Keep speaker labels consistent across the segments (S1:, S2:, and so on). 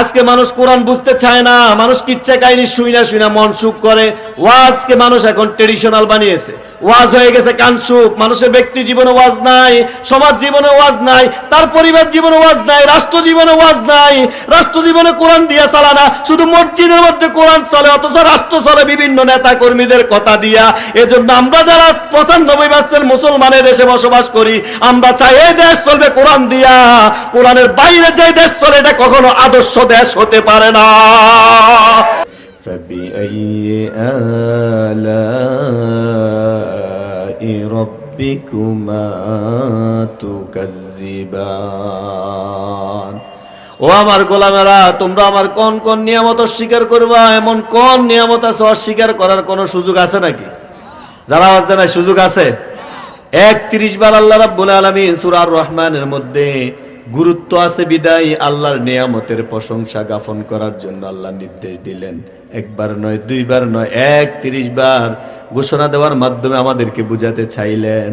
S1: আজকে মানুষ কোরআন বুঝতে চায় না, মানুষ কিচ্ছা কাহিনী শুই না শুই না, মন সুখ করে। ওয়াজকে মানুষ এখন ট্রেডিশনাল বানিয়েছে। ওয়াজ হয়ে গেছে কান সুখ, মানুষের ব্যক্তি জীবনে ওয়াজ নাই, সমাজ জীবনে ওয়াজ নাই, তার পরিবার জীবনে ওয়াজ নাই, রাষ্ট্র জীবনে ওয়াজ নাই, রাষ্ট্র জীবনে কোরআন দিয়ে চালানা শুধু মসজিদের মধ্যে কোরআন চলে, অথচ রাষ্ট্র চলে বিভিন্ন নেতা কর্মীদের কথা দিয়া। এজন্য আমরা যারা পঁচানব্বই পার্সেন্ট মুসলমানের দেশে বসবাস করি, আমরা চাই এই দেশ চলবে কোরআন দিয়া। কোরআনের বাইরে যে দেশ চলে, এটা কখনো আদর্শ দেশ হতে পারে না
S2: فبأي آلاء ربكما تكذبان
S1: ও আমার গোলামেরা তোমরা আমার কোন কোন নিয়ামত অস্বীকার করবা এমন কোন নিয়ামত আছে অস্বীকার করার কোনো সুযোগ আছে নাকি যারা আওয়াজ দেয় না, সুযোগ আছে একত্রিশ বার আল্লাহ রাব্বুল আলামিন সূরা আর রহমানের মধ্যে গুরুত্ব আছে বিদায়, আল্লাহর নিয়ামতের প্রশংসা জ্ঞাপন করার জন্য আল্লাহ নির্দেশ দিলেন। একবার নয়, দুইবার নয় একত্রিশ বার ঘোষণা দেওয়ার মাধ্যমে আমাদেরকে বুঝাতে চাইলেন,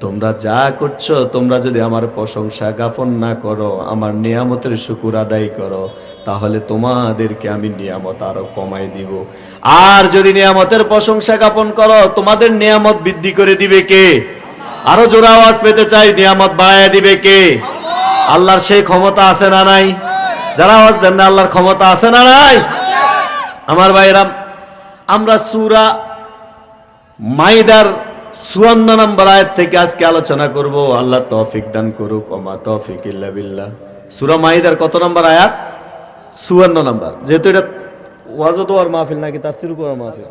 S1: তোমরা যা করছ, তোমরা যদি আমার প্রশংসা জ্ঞাপন না করো, আমার নিয়ামতের শুকুর আদায় করো, তাহলে তোমাদেরকে আমি নিয়ামত আরও কমাই দিব। আর যদি নিয়ামতের প্রশংসা জ্ঞাপন করো, তোমাদের নিয়ামত বৃদ্ধি করে দিবে কে? আরও জোর আওয়াজ পেতে চাই, নিয়ামত বাড়ায় দিবে কে? আল্লাহর সেই ক্ষমতা আছে না নাই? যারা আওয়াজ দেন না, আল্লাহর ক্ষমতা আছে না নাই? আমার ভাইরাম আমরা সুরা মাইদার চুয়ান্ন নম্বর আয়াত থেকে আজকে আলোচনা করব। আল্লাহ তৌফিক দান করুক, ওমা তৌফিক ইল্লা বিল্লাহ। সুরা মাইদার কত নম্বর আয়াত? চুয়ান্ন নম্বর। যেহেতু এটা ওয়াজত আর মাহফিল নাকি, তাফসিরুল কোরআন মাহফিল?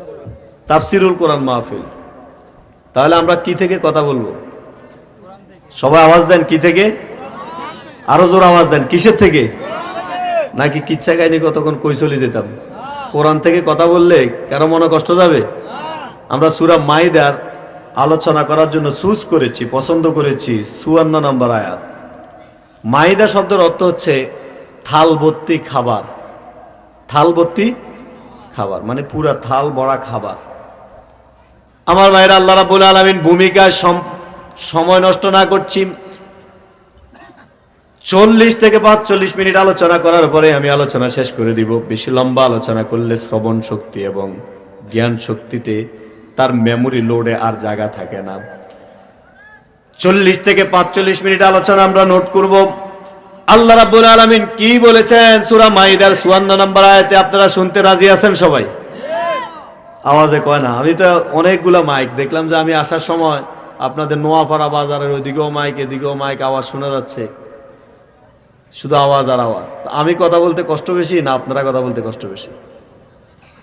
S1: তাফসিরুল কোরআন মাহফিল। তাহলে আমরা কি থেকে কথা বলব? সবাই আওয়াজ দেন, কি থেকে? আরও জোর আওয়াজ দেন, কিসের থেকে? নাকি কিচ্ছা কাহিনী কতক্ষণ কই চলে যেতাম? কোরআন থেকে কথা বললে কারও মনে কষ্ট যাবে? আমরা সুরা মাইদার আলোচনা করার জন্য চুজ করেছি, পছন্দ করেছি, চুয়ান্ন নম্বর আয়াত। মাইদা শব্দের অর্থ হচ্ছে থাল ভর্তি খাবার। থাল ভর্তি খাবার মানে পুরা থাল বড়া খাবার। আমার ভাইরা, আল্লাহ রাবুল আলমিন ভূমিকায় সম- সময় নষ্ট না করছি। চল্লিশ থেকে পাঁচচল্লিশ মিনিট আলোচনা করার পরে আমি আলোচনা শেষ করে দিব। বেশি লম্বা আলোচনা করলে শ্রবণ শক্তি এবং জ্ঞান শক্তিতে তার মেমোরি লোডে আর জায়গা থাকে না। চল্লিশ থেকে পাঁচচল্লিশ মিনিট আলোচনা আমরা নোট করব। আল্লাহ রাব্বুল আলামিন কি বলেছেন? সূরা মাইদার 54 নম্বর আয়াতে আপনারা শুনতে রাজি আছেন সবাই? আওয়াজে কয় না, আমি তো অনেকগুলো মাইক দেখলাম যে আমি আসার সময় আপনাদের নোয়াপাড়া বাজারের ওইদিকেও মাইক এদিকেও মাইক আওয়াজ শোনা যাচ্ছে। শুধু আওয়াজ আর আওয়াজ। আমি কথা বলতে কষ্ট বেশি না আপনারা কথা বলতে কষ্ট বেশি?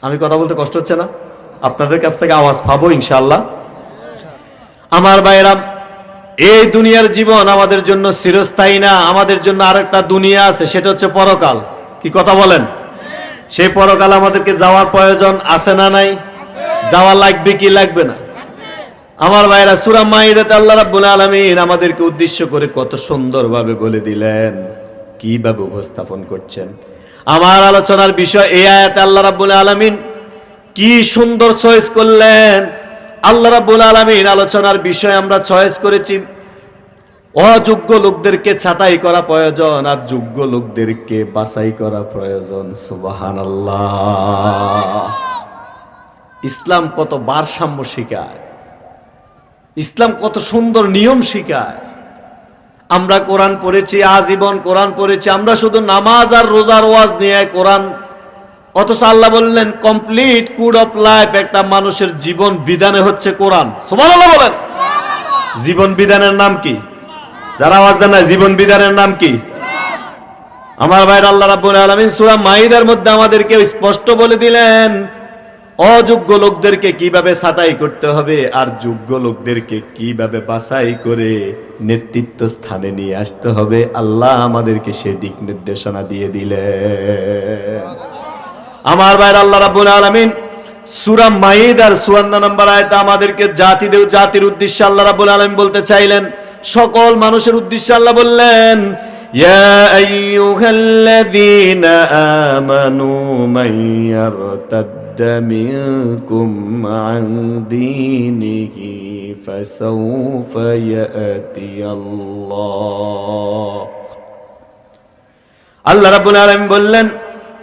S1: আমি কথা বলতে কষ্ট হচ্ছে না? আপনাদের কাছ থেকে আওয়াজ পাবো ইনশাল্লাহ আমার বাইরাম এই দুনিয়ার জীবন আমাদের জন্য চিরস্থায়ী না, আমাদের জন্য আরেকটা দুনিয়া আছে, সেটা হচ্ছে পরকাল। কি কথা বলেন? সেই পরকাল আমাদেরকে যাওয়ার প্রয়োজন আছে না নাই? যাওয়া লাগবে কি লাগবে না? আমার ভাইরা সুরা মাইদাতে আল্লাহ রাব্বুল আলামিন আমাদেরকে উদ্দেশ্য করে কত সুন্দরভাবে বলে দিলেন। কীভাবে উপস্থাপন করছেন? আমার আলোচনার বিষয় এই আয়াতে আল্লাহ রাব্বুল আলামিন কি সুন্দর চয়েস করলেন। আল্লাহ রাব্বুল আলামিন আলোচনার বিষয় আমরা চয়েস করেছি। অযোগ্য লোকদেরকে ছাঁটাই করা প্রয়োজন আর যোগ্য লোকদেরকে বাছাই করা প্রয়োজন। সুবহানাল্লাহ। ইসলাম কত ভারসাম্য শিখায়। ইসলাম কত সুন্দর নিয়ম শিখায়। আমরা কোরআন পড়েছি, আজীবন কোরআন পড়েছি, আমরা শুধু নামাজ আর রোজার ওয়াজ নিয়ে কোরআন, অথচ আল্লাহ বললেন কমপ্লিট কুড অফ লাইফ একটা মানুষের জীবন বিধানে হচ্ছে কোরআন। সুবহানাল্লাহ বলেন। জীবন বিধানের নাম কি? যারা আওয়াজ দেন না, জীবন বিধানের নাম কি? আমার ভাইয়ের আল্লাহ রাব্বুল আলামিন সূরা মাইদার মধ্যে আমাদেরকে স্পষ্ট বলে দিলেন অযোগ্য লোকদেরকে কীভাবে ছাঁটাই করতে হবে আর যোগ্য লোকদেরকে কীভাবে বাছাই করে নেতৃত্ব স্থানে নিয়ে আসতে হবে? আল্লাহ আমাদেরকে সে দিক নির্দেশনা দিয়ে দিলে আমার ভাইয়ের আল্লাহ রাব্বুল আলামিন সূরা মাইদার 54 নম্বর আয়াতে আমাদেরকে জাতিদের জাতির উদ্দেশ্যে আল্লাহ রাব্বুল আলামিন বলতে চাইলেন, সকল মানুষের উদ্দেশ্যে আল্লাহ বললেন, ইয়া আইয়ুহাল্লাযীনা আমানু মান ইয়ারতাদ্দা মিনকুম আন দীনিহি ফাসাউফা ইয়াতি আল্লাহ আল্লাহ রাব্বুল আলামিন বললেন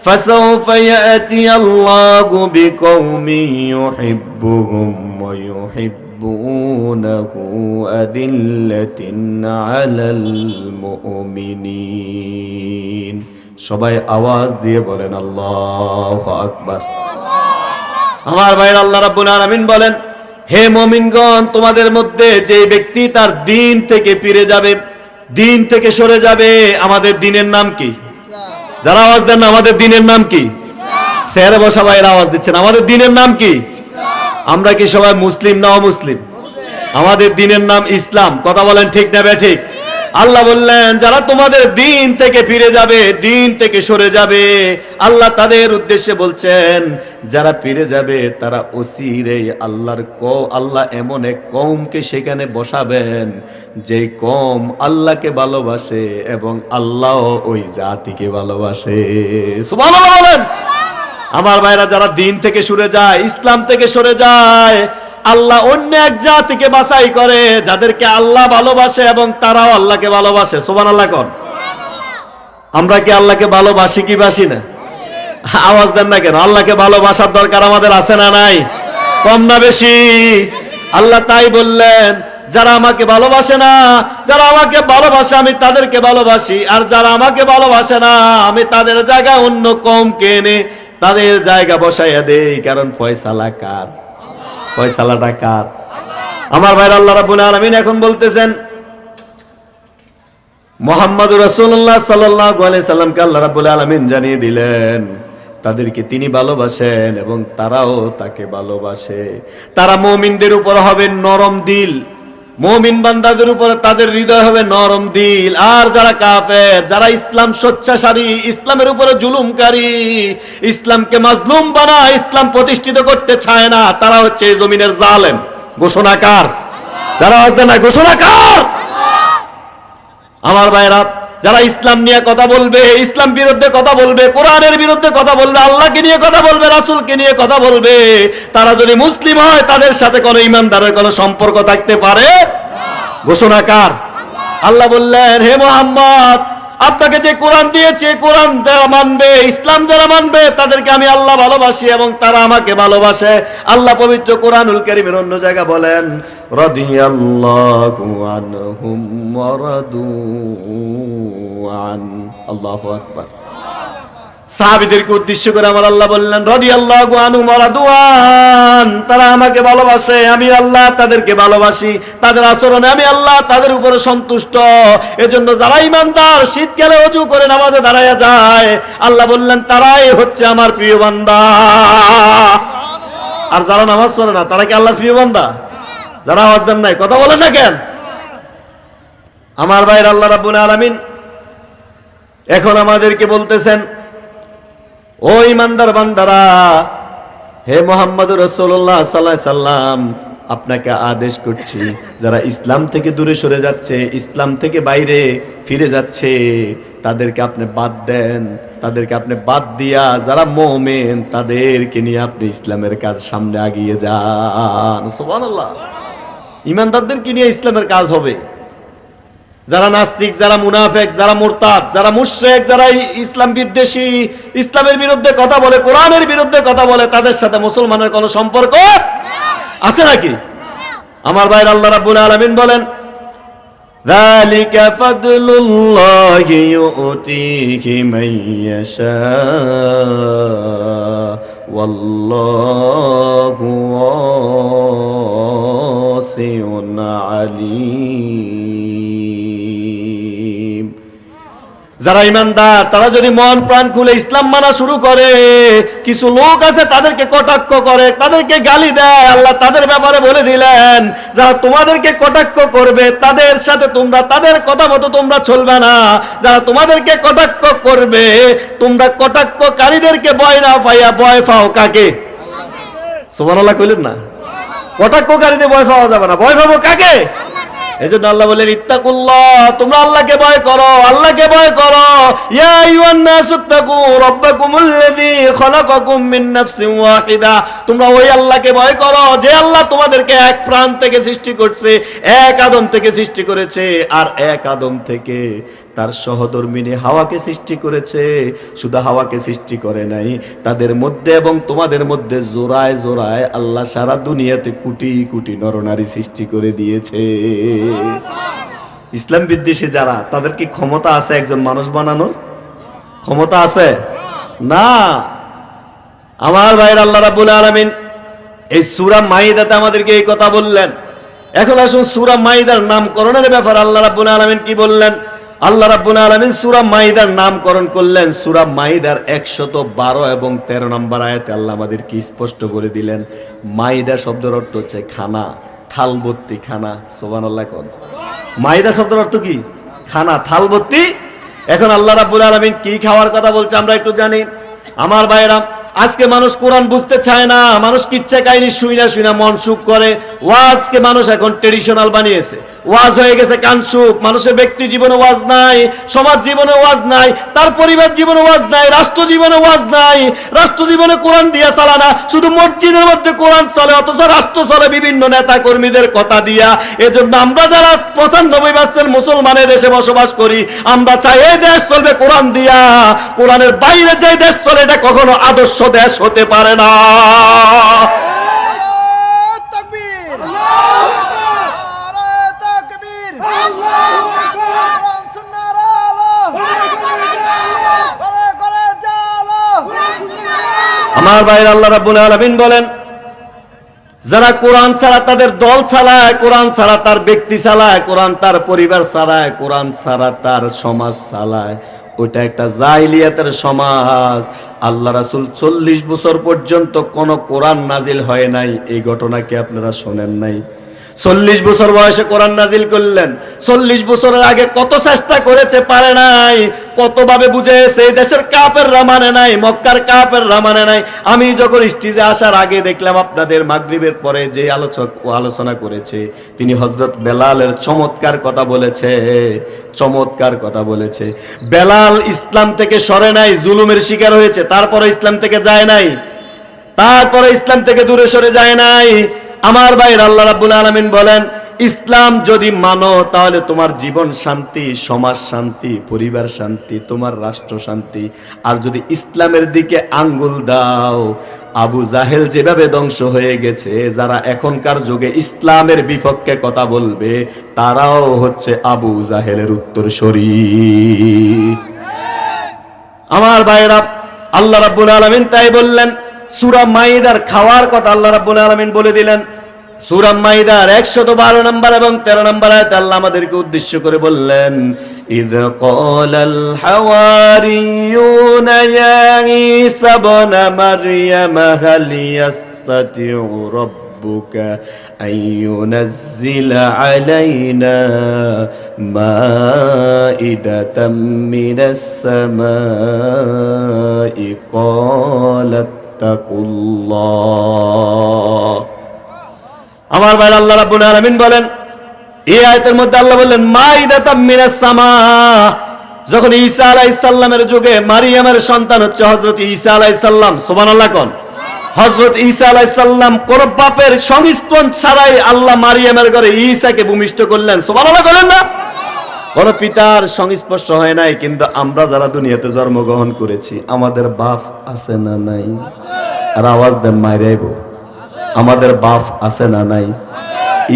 S2: فسوف يأتي الله بقوم يحبهم ويحبونه أذلة على المؤمنين সবাই আওয়াজ দিয়ে বলেন আল্লাহ আকবার
S1: আমার ভাই আল্লাহ রাব্বুল আলামিন বলেন, হে মুমিনগণ, তোমাদের মধ্যে যে ব্যক্তি তার দিন থেকে ফিরে যাবে, দিন থেকে সরে যাবে, আমাদের দিনের নাম কি? যারা আওয়াজ দেন আমাদের দিনের নাম কি? স্যার বসা ভাইয়ের আওয়াজ দিচ্ছেন, আমাদের দিনের নাম কি? আমরা কি সবাই মুসলিম না অমুসলিম? আমাদের দিনের নাম ইসলাম। কথা বলেন ঠিক না বে ঠিক? আল্লাহ বললেন, যারা তোমাদের দিন থেকে ফিরে যাবে, দিন থেকে সরে যাবে, আল্লাহ তাদের উদ্দেশ্যে বলছেন, যারা ফিরে যাবে, তারা অসিরে আল্লাহর ক, আল্লাহ এমন এক কৌমকে সেখানে বসাবেন যে কম আল্লাহকে ভালোবাসে এবং আল্লাহ ওই জাতিকে ভালোবাসে। বলেন। আমার ভাইরা, যারা দিন থেকে সরে যায়, ইসলাম থেকে সরে যায় আল্লাহ অন্য এক জাতিকে বাছাই করে, যাদেরকে আল্লাহ ভালোবাসে এবং তারাও আল্লাহকে ভালোবাসে। সোবান আল্লাহ কন। আমরা কি আল্লাহকে ভালোবাসি কি বাসি না? আওয়াজ দেন না কেন? আল্লাহকে ভালোবাসার দরকার আমাদের আছে না নাই? কম না বেশি? আল্লাহ তাই বললেন, যারা আমাকে ভালোবাসে না, যারা আমাকে ভালোবাসে, আমি তাদেরকে ভালোবাসি। আর যারা আমাকে ভালোবাসে না, আমি তাদের জায়গা অন্য কম কেনে তাদের জায়গা বসাইয়া দেই, কারণ ফয়সালা কার? ফয়সালাটা কার আমার ভাইরা আল্লাহ রাব্বুল আলামিন এখন বলতেছেন, মোহাম্মদ রসুল্লাহ সাল্লাল্লাহু আলাইহি সাল্লামকে আল্লাহ রাব্বুল আলামিন জানিয়ে দিলেন, তাদেরকে তিনি ভালোবাসেন এবং তারাও তাকে ভালোবাসে। তারা মুমিনদের উপর হবে নরম দিল। মুমিন বান্দাদের উপর তাদের হৃদয় হবে নরম দিল। আর যারা কাফের, যারা ইসলাম স্বচ্ছাসারী ইসলামের উপরে জুলুমকারী, ইসলামকে মাজলুম বানা ইসলাম প্রতিষ্ঠিত করতে চায় না, তারা হচ্ছে এই জমিনের জালেম। ঘোষণাকার যারা আসবে না ঘোষণাকার আমার ভাইরা যারা ইসলাম নিয়ে কথা বলবে, ইসলাম বিরুদ্ধে কথা বলবে, কোরআনের বিরুদ্ধে কথা বলবে, আল্লাহকে নিয়ে কথা বলবে, রাসূলকে নিয়ে কথা বলবে, তারা যদি মুসলিম হয়, তাদের সাথে কোনো ইমানদারের কোনো সম্পর্ক থাকতে পারে? ঘোষণাকার আল্লাহ বললেন, হে মোহাম্মদ, আপনাকে যে কোরআন দিয়েছে, কোরআন যারা মানবে, ইসলাম যারা মানবে, তাদেরকে আমি আল্লাহ ভালোবাসি এবং তারা আমাকে ভালোবাসে। আল্লাহ পবিত্র কোরআনুল কারীমের অন্য জায়গা বলেন
S2: ওয়া রাদু আন, আল্লাহু আকবার।
S1: সাহাবিদেরকে উদ্দেশ্য করে আমার আল্লাহ বললেন রদি আল্লাহ আনু মারাদুয়ান তারা আমাকে ভালোবাসে, আমি আল্লাহ তাদেরকে ভালোবাসি, তাদের আচরণে আমি আল্লাহ তাদের উপরে সন্তুষ্ট। এজন্য যারা ইমানদার শীতকালে অজু করে নামাজে দাঁড়াইয়া যায়, আল্লাহ বললেন, তারাই হচ্ছে আমার প্রিয় বান্দা। আর যারা নামাজ পড়ে না, তারা কি আল্লাহর প্রিয় বান্দা? যারা আওয়াজ দেন নাই, কথা বলেন না কেন? আমার ভাইয়ের আল্লাহ রাব্বুল আলামিন এখন আমাদেরকে বলতেছেন, ও ইমানদার বান্দারা, হে মোহাম্মদ রসুল্লাহ সাল্লাহ সাল্লাম, আপনাকে আদেশ করছি, যারা ইসলাম থেকে দূরে সরে যাচ্ছে, ইসলাম থেকে বাইরে ফিরে যাচ্ছে, তাদেরকে আপনি বাদ দেন, তাদেরকে আপনি বাদ দিয়া যারা মোমেন, তাদেরকে নিয়ে আপনি ইসলামের কাজ সামনে আগিয়ে যান। সুবহানাল্লাহ। ইমানদারদেরকে নিয়ে ইসলামের কাজ হবে যারা নাস্তিক যারা মুনাফেক যারা মুরতাদ যারা মুশরিক যারা ই- ইসলাম বিদ্বেষী ইসলামের বিরুদ্ধে কথা বলে কোরআনের বিরুদ্ধে কথা বলে তাদের সাথে মুসলমানের কোনো সম্পর্ক আছে নাকি আমার ভাইয়ের আল্লাহ রাব্বুল আলামিন বলেন
S2: ذلك فضل الله يؤتيه من يشاء والله واسع عليم
S1: যারা ইমানদার তারা যদি মন প্রাণ খুলে ইসলাম মানা শুরু করে কিছু লোক আছে তাদেরকে কটাক্ষ করে তাদেরকে গালি দেয় আল্লাহ তাদের ব্যাপারে বলে দিলেন যারা তোমাদেরকে কটাক্ষ করবে তাদের সাথে তোমরা তাদের কথা মতো তোমরা চলবে না যারা তোমাদেরকে কটাক্ষ করবে তোমরা কটাক্ষকারীদেরকে ভয় না পাইয়া ভয় পাও কাকে সুবহানাল্লাহ কইলেন না কটাক্ষকারীদের ভয় পাওয়া যাবে না। ভয় পাবো কাকে? এই জন্য আল্লাহ বলেন ইত্তাকুল্লাহ তোমরা আল্লাহকে ভয় করো আল্লাহকে ভয় করো। ইয়া আইয়ুহান নাসু ইত্তাকু রাব্বাকুমুল্লাযী খালাকাকুম মিন নাফসিন ওয়াহিদা। তোমরা ওই আল্লাহকে ভয় করো যে আল্লাহ তোমাদেরকে এক প্রাণ থেকে সৃষ্টি করছে এক আদম থেকে সৃষ্টি করেছে আর এক আদম থেকে তার সহধর্মিনী হাওয়াকে সৃষ্টি করেছে। শুধু হাওয়াকে সৃষ্টি করে নাই, তাদের মধ্যে এবং তোমাদের মধ্যে জোড়ায় জোড়ায় আল্লাহ সারা দুনিয়াতে কোটি কোটি নরনারী সৃষ্টি করে দিয়েছে। ইসলাম বিদ্বেষী যারা, তাদের কি ক্ষমতা আছে একজন মানুষ বানানোর? ক্ষমতা আছে? না। আমার ভাইয়ের আল্লাহ রাব্বুল আলামিন এই সূরা মাইদাতে আমাদেরকে এই কথা বললেন। এখন আসুন সূরা মাইদার নামকরণের ব্যাপার আল্লাহ রাব্বুল আলামিন কি বললেন? আল্লাহ রাব্বুল আলামিন সূরা মাইদার নামকরণ করলেন। সূরা মাইদার 112 এবং 13 নম্বর আয়াতে আল্লাহ আমাদেরকে স্পষ্ট করে দিলেন। মাইদা শব্দের অর্থ হচ্ছে খানা, থালবত্তি খানা, সুবহানাল্লাহ কোন। মাইদা শব্দের অর্থ কি? খানা, থালবত্তি। এখন আল্লাহ রাব্বুল আলামিন কি খাওয়ার কথা বলছে আমরা একটু জানি। আমার ভাইরা আজকে মানুষ কোরআন বুঝতে চায় না, মানুষ কিচ্ছা কাহিনী শুই না শুই না, মন সুখ করে। ওয়াজকে মানুষ এখন ট্রেডিশনাল বানিয়েছে। ওয়াজ হয়ে গেছে কানসুক মানুষের ব্যক্তি জীবনে ওয়াজ নাই, সমাজ জীবনে ওয়াজ নাই, তার পরিবার জীবনে ওয়াজ নাই, রাষ্ট্র জীবনে ওয়াজ নাই। রাষ্ট্র জীবনে কোরআন দিয়া চালানা শুধু মসজিদের মধ্যে কোরআন চলে, অথচ রাষ্ট্র চলে বিভিন্ন নেতা কর্মীদের কথা দিয়া। এজন্য আমরা যারা পঁচানব্বই পার্সেন্ট মুসলমানের দেশে বসবাস করি, আমরা চাই এই দেশ চলবে কোরআন দিয়া। কোরআনের বাইরে যে দেশ চলে, এটা কখনো আদর্শ দেশ হতে পারে না। আমার ভাইয়ের আল্লাহ রাব্বুল আলামিন বলেন, যারা কোরআন ছাড়া তাদের দল চালায় কোরআন ছাড়া তার ব্যক্তি চালায় কোরআন তার পরিবার চালায় কোরআন ছাড়া তার সমাজ চালায় ওইটা একটা জাইলিয়াতের সমাজ। আল্লাহ রাসুল চল্লিশ বছর পর্যন্ত কোনো কোরআন নাজিল হয় নাই। এই ঘটনাকে আপনারা শোনেন নাই? চল্লিশ বছর বয়সে কোরআন নাজিল করলেন। চল্লিশ বছরের আগে কত চেষ্টা করেছে পারে নাই, কতভাবে বুঝেছে, এই দেশের কাপের রামানে নাই, মক্কার কাপের রামানে নাই। আমি যখন স্টেজে আসার আগে দেখলাম আপনাদের মাগরিবের পরে যে আলোচক ও আলোচনা করেছে, তিনি হজরত বেলালের চমৎকার কথা বলেছে, চমৎকার কথা বলেছে। বেলাল ইসলাম থেকে সরে নাই, জুলুমের শিকার হয়েছে, তারপরে ইসলাম থেকে যায় নাই, তারপরে ইসলাম থেকে দূরে সরে যায় নাই। আমার ভাইয়ের আল্লাহ রাব্বুল আলামিন বলেন, ইসলাম যদি মানো, তাহলে তোমার জীবন শান্তি, সমাজ শান্তি, পরিবার শান্তি, তোমার রাষ্ট্র শান্তি। আর যদি ইসলামের দিকে আঙ্গুল দাও, আবু জাহেল যেভাবে ধ্বংস হয়ে গেছে, যারা এখনকার যুগে ইসলামের বিপক্ষে কথা বলবে, তারাও হচ্ছে আবু জাহেলের উত্তরসূরি আমার ভাইরা আল্লাহ রাব্বুল আলামিন তাই বললেন সূরা মাইদার খাওয়ার কথা আল্লাহ রাব্বুল আলামিন বলে দিলেন সূরা মাইদার 112 নম্বর এবং 13 নম্বর আয়াতে আল্লাহ আমাদেরকে উদ্দেশ্য করে বললেন إذ قال الحواريون يا عيسى ابن مريم هل يستطيع ربك أن ينزل علينا مائدة من السماء قال اتقوا الله আমার ভাই আল্লাহ রাব্বুল আলামিন বলেন এই আয়াতের মধ্যে আল্লাহ বললেন মাইদাতাম মিনাস সামা যখন ঈসা আলাইহিস সালামের যুগে মারিয়ামের সন্তান হচ্ছে হযরত ঈসা আলাইহিস সালাম সুবহানাল্লাহ কোন হযরত ঈসা আলাইহিস সালাম কোন বাপের সংস্পর্শ ছাড়াই আল্লাহ মারিয়ামের ঘরে ঈসাকে ভূমিষ্ঠ করলেন সুবহানাল্লাহ বলেন না কোন পিতার সংস্পর্শ হয় নাই, কিন্তু আমরা যারা দুনিয়াতে জন্মগ্রহণ করেছি, আমাদের বাপ আছে না নাই? আর আওয়াজ দেন মাইরাইব আমাদের বাপ আছে না নাই?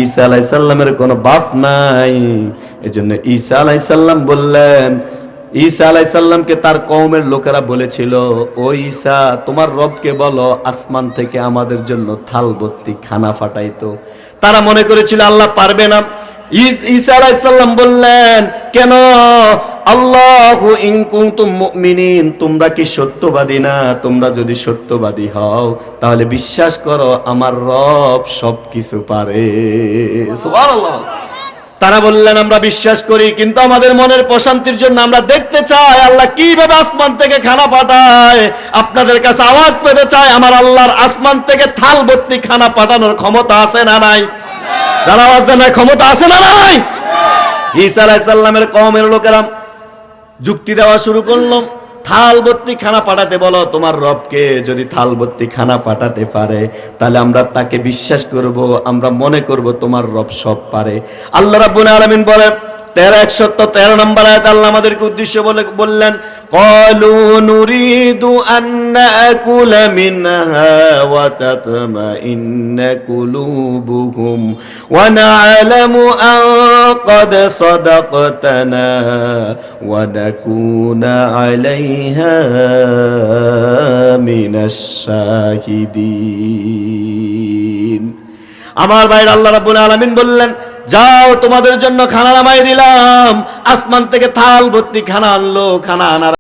S1: ঈসা আলাইসাল্লামের কোনো বাপ নাই। এজন্য ঈসা আলাইসাল্লাম বললেন, ঈসা আলাইসাল্লামকে তার কওমের লোকেরা বলেছিল, ও ঈসা, তোমার রবকে বলো, আসমান থেকে আমাদের জন্য থাল ভর্তি খানা ফাটাইতো। তারা মনে করেছিল, আল্লাহ পারবে না। ঈসা আলাইসাল্লাম বললেন, কেন? আল্লাহু তোমরা কি সত্যবাদী না? তোমরা যদি সত্যবাদী হও, তাহলে বিশ্বাস করো আমার রব সবকিছু পারে। তারা বললেন, আমরা বিশ্বাস করি, কিন্তু আমাদের মনের প্রশান্তির জন্য আমরা দেখতে চাই আল্লাহ কীভাবে আসমান থেকে খানা পাঠায়। আপনাদের কাছে আওয়াজ পেতে চাই, আমার আল্লাহর আসমান থেকে থাল ভর্তি খানা পাঠানোর ক্ষমতা আছে না নাই? যারা আওয়াজ দেন ক্ষমতা আছে না নাই? ঈসা আলাইসাল্লামের কমের লোকেরা যুক্তি দেওয়া শুরু করল। থাল ভর্তি খানা পাঠাতে বলো, তোমার রবকে যদি থাল ভর্তি খানা পাঠাতে পারে, তাহলে আমরা তাকে বিশ্বাস করব, আমরা মনে করব তোমার রব সব পারে। আল্লাহ রাব্বুল আলামিন বলে তেরো একশত তেরো নম্বর আয়াত আল্লাহ আমাদেরকে উদ্দেশ্য বলে বললেন قالوا نريد أن نأكل منها وتطمئن قلوبهم ونعلم أن قد صدقتنا ونكون عليها من الشاهدين আমার ভাইয়ের আল্লাহ রাব্বুল আলামিন বললেন যাও তোমাদের জন্য খানা নামাই দিলাম। আসমান থেকে থাল ভর্তি খানা আনলো খানা আনার